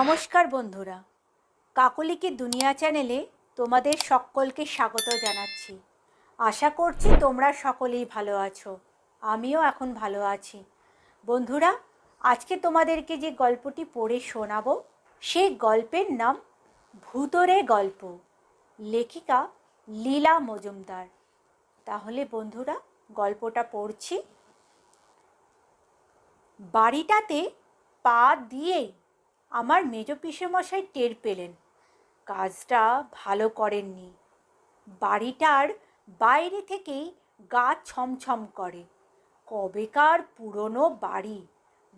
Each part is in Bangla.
নমস্কার বন্ধুরা। কাকলিকে দুনিয়া চ্যানেলে তোমাদের সকলকে স্বাগত জানাচ্ছি। আশা করছি তোমরা সকলেই ভালো আছো। আমিও এখন ভালো আছি। বন্ধুরা, আজকে তোমাদেরকে যে গল্পটি পড়ে শোনাবো, সেই গল্পের নাম ভূতরে গল্প। লেখিকা লীলা মজুমদার। তাহলে বন্ধুরা, গল্পটা পড়ছি। বাড়িটাতে পা দিয়েই আমার মেজ পিসেমশাই টের পেলেন। কাজটা ভালো করেননি। বাড়িটার বাইরে থেকেই গা ছমছম করে। কবেকার পুরনো বাড়ি।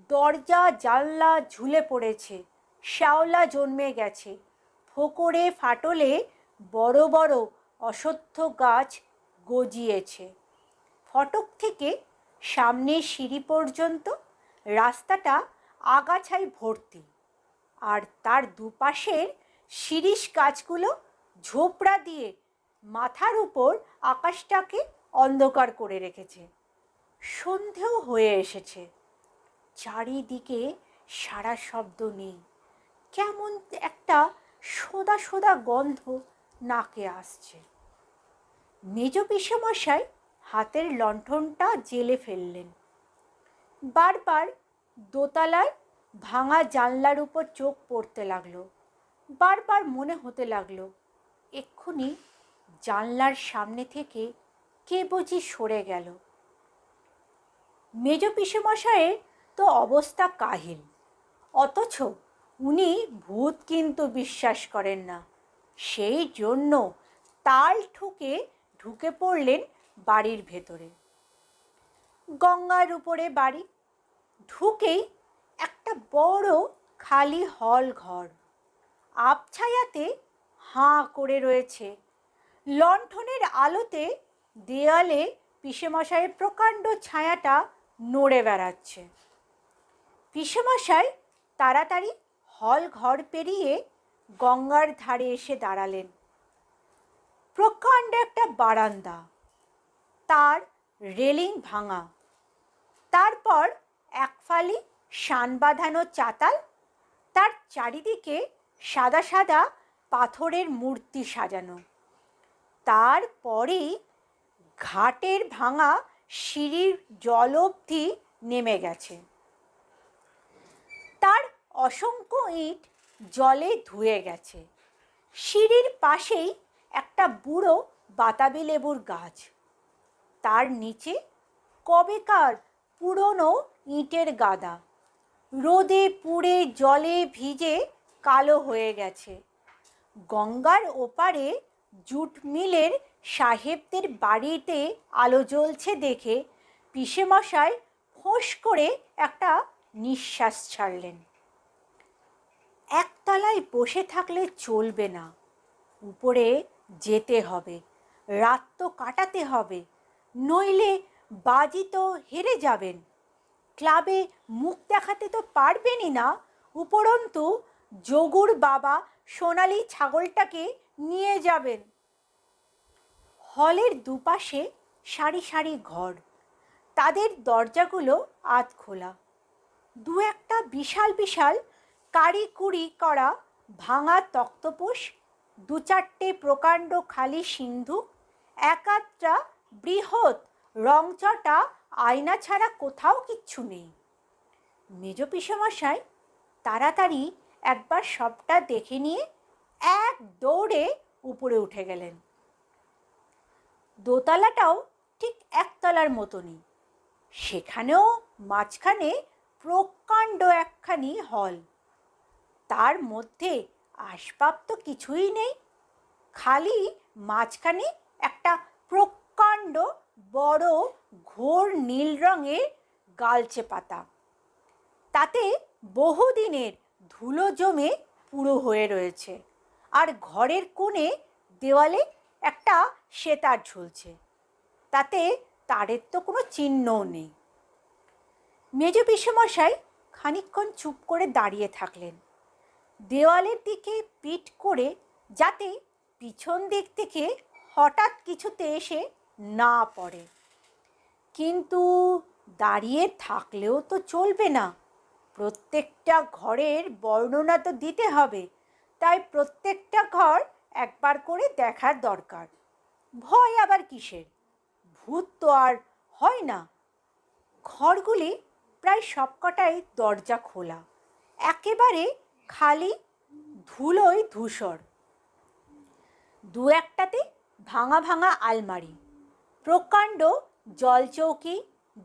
দরজা, জানলা ঝুলে পড়েছে। শ্যাওলা জন্মে গেছে। ফোকরে ফাটলে বড় বড় অসত্য গাছ গজিয়েছে। ফটক থেকে সামনে সিঁড়ি পর্যন্ত রাস্তাটা আগাছায় ভর্তি। আর তার দুপাশের শিরিষ গাছগুলো ঝোপড়া দিয়ে মাথার উপর আকাশটাকে অন্ধকার করে রেখেছে। সন্ধেও হয়ে এসেছে। চারিদিকে সারা শব্দ নেই। কেমন একটা সোদা সোদা গন্ধ নাকে আসছে। মেজ পিসেমশাই হাতের লণ্ঠনটা জেলে ফেললেন। বারবার দোতলার ভাঙা জানলার উপর চোখ পড়তে লাগল, বারবার মনে হতে লাগল, এক্ষুনি জানলার সামনে থেকে কে বুঝি সরে গেল। মেজ পিসেমশায়ের তো অবস্থা কাহিল, অথচ উনি ভূত কিন্তু বিশ্বাস করেন না। সেই জন্য তাল ঠুকে ঢুকে পড়লেন বাড়ির ভেতরে। গঙ্গার উপরে বাড়ি, ঢুকেই একটা বড় খালি হল ঘর। আবছায়াতে হাঁ করে রয়েছে। লণ্ঠনের আলোতে দেয়ালে পিসেমশাইয়ের প্রকাণ্ড ছায়াটা নড়ে বেড়াচ্ছে। পিসেমশাই তাড়াতাড়ি হল ঘর পেরিয়ে গঙ্গার ধারে এসে দাঁড়ালেন। প্রকাণ্ড একটা বারান্দা। তার রেলিং ভাঙা। তারপর এক ফালি শান বাঁধানো চাতাল, তার চারিদিকে সাদা সাদা পাথরের মূর্তি সাজানো। তারপরেই ঘাটের ভাঙা সিঁড়ির জল অবধি নেমে গেছে। তার অসংখ্য ইট জলে ধুয়ে গেছে। সিঁড়ির পাশেই একটা বুড়ো বাতাবি লেবুর গাছ। তার নিচে কবেকার পুরনো ইটের গাদা। রোদে পুড়ে জলে ভিজে কালো হয়ে গেছে। গঙ্গার ওপারে জুট মিলের সাহেবদের বাড়িতে আলো জ্বলছে দেখে পিসেমশাই ফোঁস করে একটা নিঃশ্বাস ছাড়লেন। একতলায় বসে থাকলে চলবে না। উপরে যেতে হবে, রাত তো কাটাতে হবে, নইলে বাজি তো হেরে যাবেন। ক্লাবে মুখ দেখাতে তো পারবেনই না। উপরন্তু যোগুর বাবা সোনালি ছাগলটাকে নিয়ে যাবেন। হলের দুপাশে সারি সারি ঘর। তাদের দরজাগুলো আধ খোলা। দু একটা বিশাল বিশাল কারি কুড়ি করা ভাঙা তক্তপোষ, দু চারটে প্রকাণ্ড খালি সিন্ধু একাত্রা বৃহৎ রংচটা আয়না ছাড়া কোথাও কিচ্ছু নেই। মেজ পিসমশাই তাড়াতাড়ি একবার সবটা দেখে নিয়ে এক দৌড়ে উপরে উঠে গেলেন। দোতলাটাও ঠিক একতলার মতনই। সেখানেও মাঝখানে প্রকাণ্ড একখানি হল। তার মধ্যে আসবাব তো কিছুই নেই। খালি মাঝখানে একটা প্রকাণ্ড বড় ঘোর নীল রঙের গালচে পাতা। তাতে বহুদিনের ধুলো জমে পুরো হয়ে রয়েছে। আর ঘরের কোণে দেওয়ালে একটা সেতার ঝুলছে। তাতে তারের তো কোনো চিহ্নও নেই। মেজ পিসেমশাই খানিকক্ষণ চুপ করে দাঁড়িয়ে থাকলেন। দেওয়ালের দিকে পিঠ করে যাতে পিছন দিক থেকে হঠাৎ কিছুতে এসে না পড়ে। কিন্তু দাঁড়িয়ে থাকলেও তো চলবে না। প্রত্যেকটা ঘরের বর্ণনা তো দিতে হবে। তাই প্রত্যেকটা ঘর একবার করে দেখার দরকার। ভয় আবার কিসের? ভূত তো আর হয় না। ঘরগুলি প্রায় সবকটাই দরজা খোলা। একেবারে খালি ধুলোয় ধূসর। দু একটাতে ভাঙা ভাঙা আলমারি। প্রকাণ্ড জলচৌকি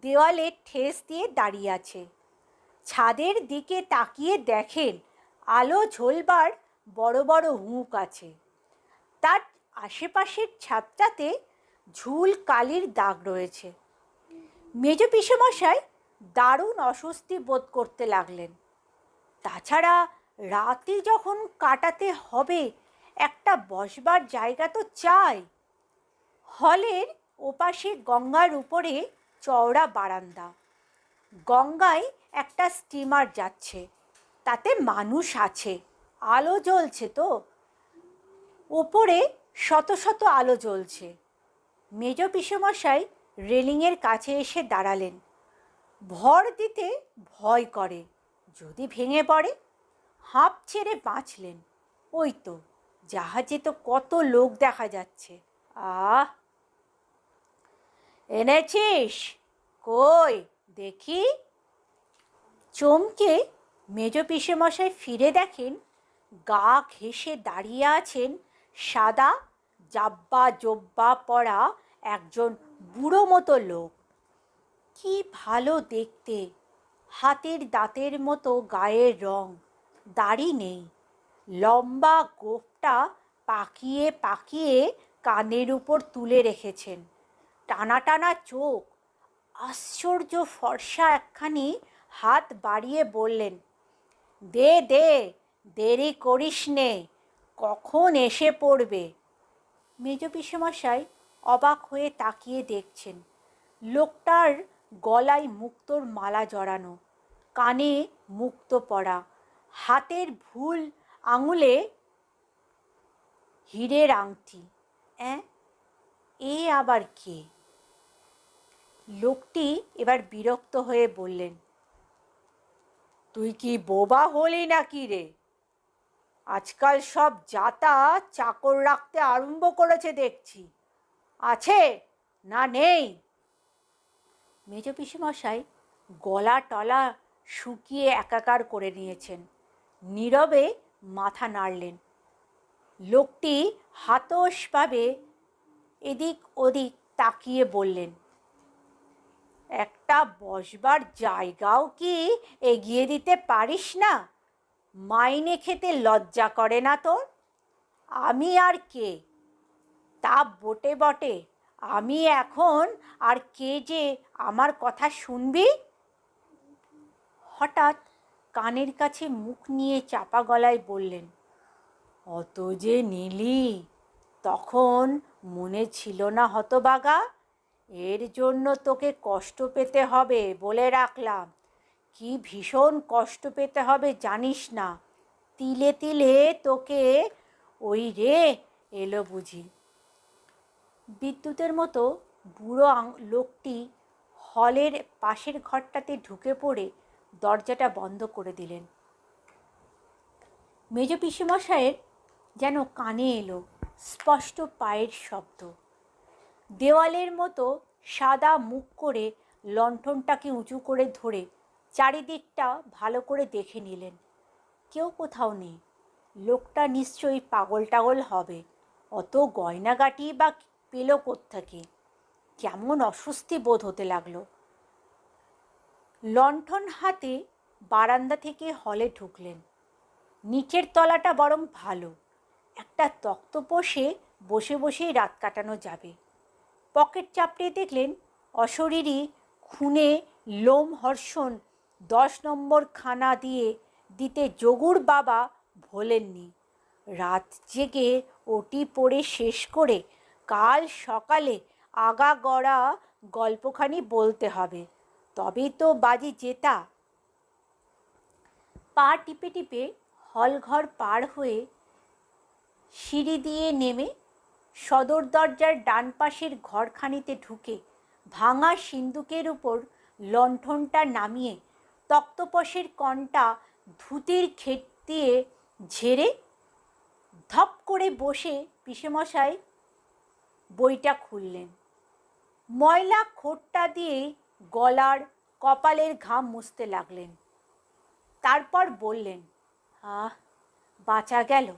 দেওয়ালে ঠেস দিয়ে দাঁড়িয়ে আছে। ছাদের দিকে তাকিয়ে দেখেন আলো ঝোলবার বড় বড় হুঁক আছে। তার আশেপাশের ছাদটাতে ঝুল কালির দাগ রয়েছে। মেজ পিসেমশাই দারুণ অস্বস্তি বোধ করতে লাগলেন। তাছাড়া রাতে যখন কাটাতে হবে, একটা বসবার জায়গা তো চাই। হলের ওপাশে গঙ্গার উপরে চওড়া বারান্দা। গঙ্গায় একটা স্টিমার যাচ্ছে। তাতে মানুষ আছে। আলো জ্বলছে তো। ওপরে শত শত আলো জ্বলছে। মেজ পিসেমশাই রেলিংয়ের কাছে এসে দাঁড়ালেন। ভর দিতে ভয় করে। যদি ভেঙে পড়ে, হাঁপ ছেড়ে বাঁচলেন। ওই তো, জাহাজে তো কত লোক দেখা যাচ্ছে। আহ! এনেছিস? কই? দেখি। চমকে মেজ পিসেমশাই ফিরে দেখেন, গা ঘেঁষে দাঁড়িয়ে আছেন সাদা জাব্বা জব্বা পরা একজন বুড়ো মতো লোক। কি ভালো দেখতে। হাতের দাঁতের মতো গায়ের রং, দাড়ি নেই। লম্বা গোফটা পাকিয়ে পাকিয়ে কানের উপর তুলে রেখেছেন। টানা টানা চোখ, আশ্চর্য ফর্সা একখানি হাত বাড়িয়ে বললেন, দে দে, দেরি করিস নে, কখন এসে পড়বে? মেজ পিসেমশাই অবাক হয়ে তাকিয়ে দেখছেন, লোকটার গলায় মুক্তোর মালা জড়ানো, কানে মুক্ত পড়া, হাতের ভুল আঙুলে হীরের আংটি, অ্যাঁ, এ আবার কে? লোকটি এবার বিরক্ত হয়ে বললেন, তুই কি বোবা হলি নাকি রে? আজকাল সব জাতা চাকর রাখতে আরম্ভ করেছে দেখছি। আছে না নেই? মেজ পিসিমশাই গলা টলা শুকিয়ে একাকার করে নিয়েছেন। নীরবে মাথা নাড়লেন। লোকটি হাতসভাবে এদিক ওদিক তাকিয়ে বললেন একটা বসবার জায়গাও কি এগিয়ে দিতে পারিস না? মাইনে খেতে লজ্জা করে না তোর? আমি আর কে? তা বটে বটে। আমি এখন আর কে যে আমার কথা শুনবি? হঠাৎ কানের কাছে মুখ নিয়ে চাপা গলায় বললেন, অত যে নিলি, তখন মনে ছিল না হতবাগা। এর জন্য তোকে কষ্ট পেতে হবে বলে রাখলাম। কি ভীষণ কষ্ট পেতে হবে জানিস না। তিলে তিলে তোকে ওই রে এলো বুঝি। বিদ্যুতের মতো বুড়ো লোকটি হলের পাশের ঘরটাতে ঢুকে পড়ে দরজাটা বন্ধ করে দিলেন। মেজ পিসেমশাইয়ের যেন কানে এলো স্পষ্ট পায়ের শব্দ। দেওয়ালের মতো সাদা মুখ করে লণ্ঠনটাকে উঁচু করে ধরে চারিদিকটা ভালো করে দেখে নিলেন। কেউ কোথাও নেই। লোকটা নিশ্চয়ই পাগল টাগল হবে। অত গয়নাগাটি বা পেল থেকে কেমন অস্বস্তি বোধ হতে লাগল। লণ্ঠন হাতে বারান্দা থেকে হলে ঢুকলেন। নিচের তলাটা বরং ভালো। একটা তক্তপোষে বসে বসেই রাত কাটানো যাবে। পকেট চাপড়ে দেখলেন অশরীরই খুনে লোম হর্ষণ দশ নম্বর খানা দিয়ে দিতে যোগুর বাবা ভোলেননি। রাত জেগে ওটি পড়ে শেষ করে কাল সকালে আগা গড়া গল্পখানি বলতে হবে। তবেই তো বাজি জেতা। পা টিপে টিপে হলঘর পার হয়ে সিঁড়ি দিয়ে নেমে সদর দরজার ডান পাশের ঘরখানিতে ঢুকে ভাঙা সিন্দুকের উপর লণ্ঠনটা নামিয়ে তক্তপোষের কণটা ধুতির খেট দিয়ে ঝেড়ে ধপ করে বসে পিসেমশাই বইটা খুললেন। ময়লা খোটটা দিয়ে গলার কপালের ঘাম মুছতে লাগলেন। তারপর বললেন, আহ, বাঁচা গেল।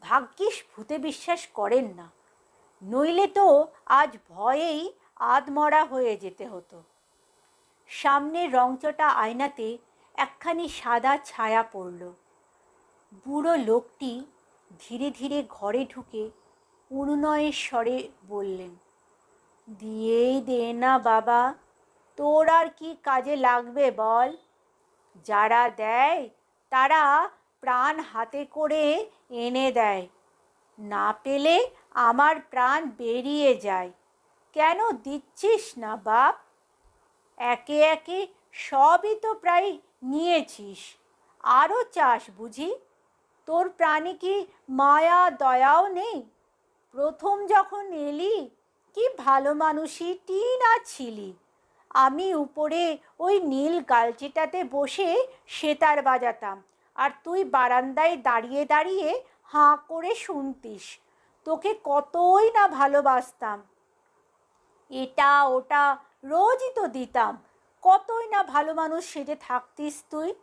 ভাগ্যিস ভূতে বিশ্বাস করেন না। নইলে তো আজ ভয়েই আধমরা হয়ে যেতে হতো। সামনের রংচটা আয়নাতে একখানি সাদা ছায়া পড়ল। বুড়ো লোকটি ধীরে ধীরে ঘরে ঢুকে অনুনয়ের স্বরে বললেন, দিয়েই দে না বাবা, তোর আর কি কাজে লাগবে বল। যারা দেয়, তারা প্রাণ হাতে করে এনে দেয়। না পেলে আমার প্রাণ বেরিয়ে যায়। কেন দিচ্ছিস না বাপ? একে একে সবই তো প্রায় নিয়েছিস। আরও চাস বুঝি? তোর প্রাণে কি মায়া, দয়াও নেই? প্রথম যখন এলি, কি ভালো মানুষই টিনা ছিলি। আমি উপরে ওই নীল গালচিটাতে বসে সেতার বাজাতাম, আর তুই বারান্দায় দাঁড়িয়ে দাঁড়িয়ে হাঁ করে শুনতিস। তোকে কতই না ভালোবাসতাম। এটা ওটা রোজই তো দিতাম। কতই না ভালো মানুষ সেজে থাকতিস তুই?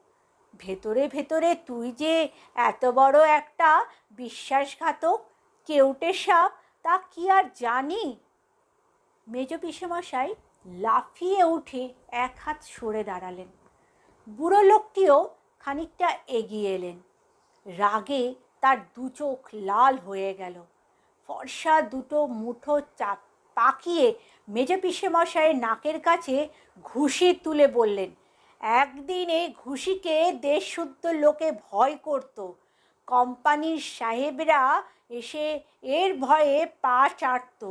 ভেতরে ভেতরে তুই যে এত বড় একটা বিশ্বাসঘাতক, কেউটে সাপ, তা কি আর জানি? মেজ পিসেমশাই লাফিয়ে উঠে এক হাত সরে দাঁড়ালেন। বুড়ো লোকটিও খানিকটা এগিয়ে এলেন। রাগে তার দু চোখ লাল হয়ে গেল। ফর্সা দুটো মুঠো চাপ পাকিয়ে মেজে পিসেমশাইয়ের নাকের কাছে ঘুষি তুলে বললেন, একদিন এই ঘুষিকে দেশশুদ্ধ লোকে ভয় করত। কোম্পানির সাহেবরা এসে এর ভয়ে পা চাটত।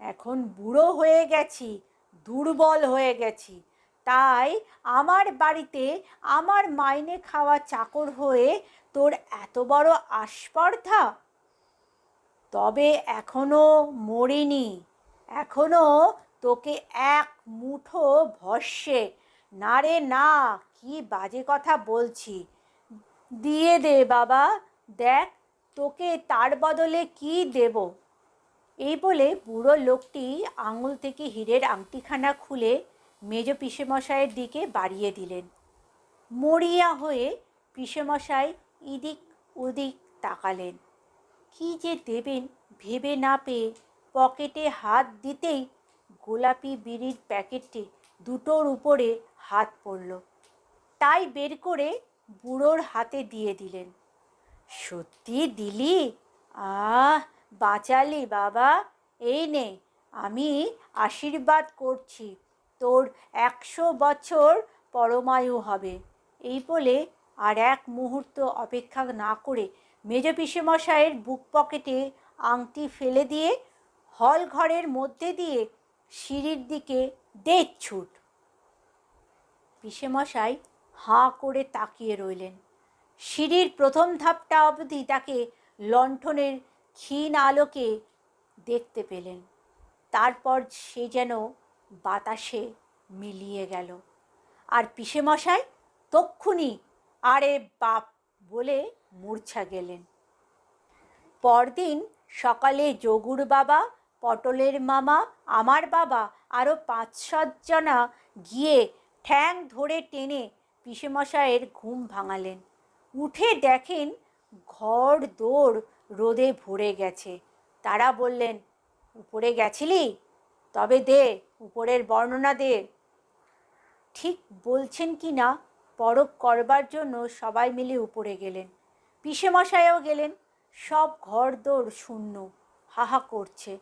এখন বুড়ো হয়ে গেছি, দুর্বল হয়ে গেছি। তাই আমার বাড়িতে আমার মাইনে খাওয়া চাকর হয়ে তোর এত বড় আস্পর্ধা? তবে এখনও মরিনি। এখনও তোকে এক মুঠো ভস্যে। না রে, না, কি বাজে কথা বলছি। দিয়ে দে বাবা, দেখ তোকে তার বদলে কি দেব। এই বলে বুড়ো লোকটি আঙুল থেকে হীরের আংটিখানা খুলে মেজ পিসেমশাইয়ের দিকে বাড়িয়ে দিলেন। মরিয়া হয়ে পিসেমশাই ইদিক ওদিক তাকালেন। কি যে দেবেন ভেবে না পেয়ে পকেটে হাত দিতেই গোলাপি বিড়ির প্যাকেটটি দুটোর উপরে হাত পড়ল। তাই বের করে বুড়োর হাতে দিয়ে দিলেন। সত্যি দিলি? আহ, বাঁচালি বাবা। এই নে, আমি আশীর্বাদ করছি। তোর একশো বছর পরমায়ু হবে। এই বলে আর এক মুহূর্ত অপেক্ষা না করে মেজ পিসেমশাইয়ের বুক পকেটে আংটি ফেলে দিয়ে হল ঘরের মধ্যে দিয়ে সিঁড়ির দিকে দেড় ছুট। পিসেমশাই হাঁ করে তাকিয়ে রইলেন। সিঁড়ির প্রথম ধাপটা অবধি তাকে লণ্ঠনের ক্ষীণ আলোকে দেখতে পেলেন। তারপর সে যেন বাতাসে মিলিয়ে গেল। আর পিসেমশাই তক্ষুনি, আরে বাপ বলে মূর্ছা গেলেন। পরদিন সকালে যোগুর বাবা, পটলের মামা, আমার বাবা আরও পাঁচ সাতজনা গিয়ে ঠ্যাং ধরে টেনে পিসেমশাইয়ের ঘুম ভাঙালেন। উঠে দেখেন ঘর দৌড় রোদে ভরে গেছে। তারা বললেন, উপরে গেছিলি? তবে দে, উপরের বর্ণনা দে। ঠিক বলছেন কি না পরক করবার জন্য সবাই মিলে উপরে গেলেন। পিসেমশাইও গেলেন। সব ঘর দৌড় শূন্য, হাহা করছে।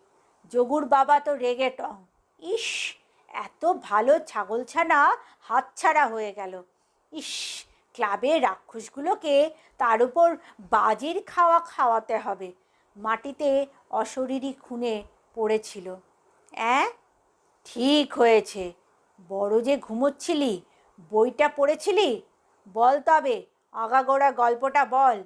যোগুর বাবা তো রেগে টং। ইস, এত ভালো ছাগল ছাগলছানা হাতছাড়া হয়ে গেল। ইস ক্লাবের রাক্ষসগুলোকে তার উপর বাজির খাওয়া খাওয়াতে হবে। মাটিতে অশরীরী খুনে পড়েছিল। অ্যাঁ? ঠিক হয়েছে। বড় যে ঘুমোচ্ছিলি বইটা পড়েছিলি? বল তবে, আগাগোড়া গল্পটা বল।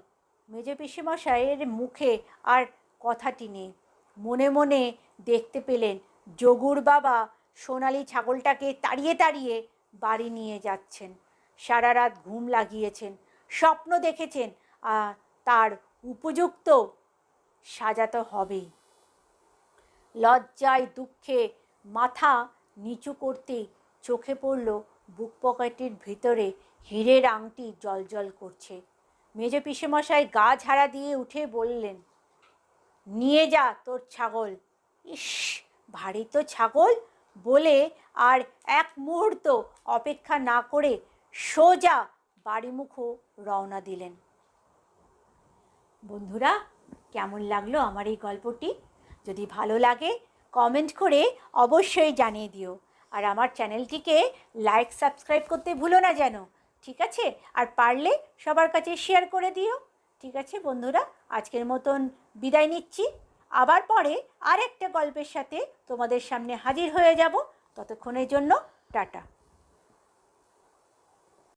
মেজ পিসেমশাইয়ের মুখে আর কথাটি নেই। মনে মনে দেখতে পেলেন যোগুর বাবা সোনালি ছাগলটাকে তাড়িয়ে তাড়িয়ে বাড়ি নিয়ে যাচ্ছেন। সারা রাত ঘুম লাগিয়েছেন, স্বপ্ন দেখেছেন আর তার উপযুক্ত সাজাতে হবেই। লজ্জায় দুঃখে মাথা নিচু করতে চোখে পড়ল বুক পকেটের ভিতরে হীরের আংটি জলজল করছে। মেজ পিসেমশাই গা ঝাড়া দিয়ে উঠে বললেন, নিয়ে যা তোর ছাগল। ইস, ভারী তো ছাগল? বলে আর এক মুহূর্ত অপেক্ষা না করে সোজা বাড়িমুখো রওনা দিলেন। বন্ধুরা, কেমন লাগল আমার এই গল্পটি? যদি ভালো লাগে, কমেন্ট করে অবশ্যই জানিয়ে দিও। আর আমার চ্যানেলটিকে লাইক সাবস্ক্রাইব করতে ভুলো না যেন, ঠিক আছে? আর পারলে সবার কাছে শেয়ার করে দিও, ঠিক আছে বন্ধুরা? আজকের মতন বিদায় নিচ্ছি। আবার পরে আরেকটা গল্পের সাথে তোমাদের সামনে হাজির হয়ে যাব। ততক্ষণের জন্য টাটা।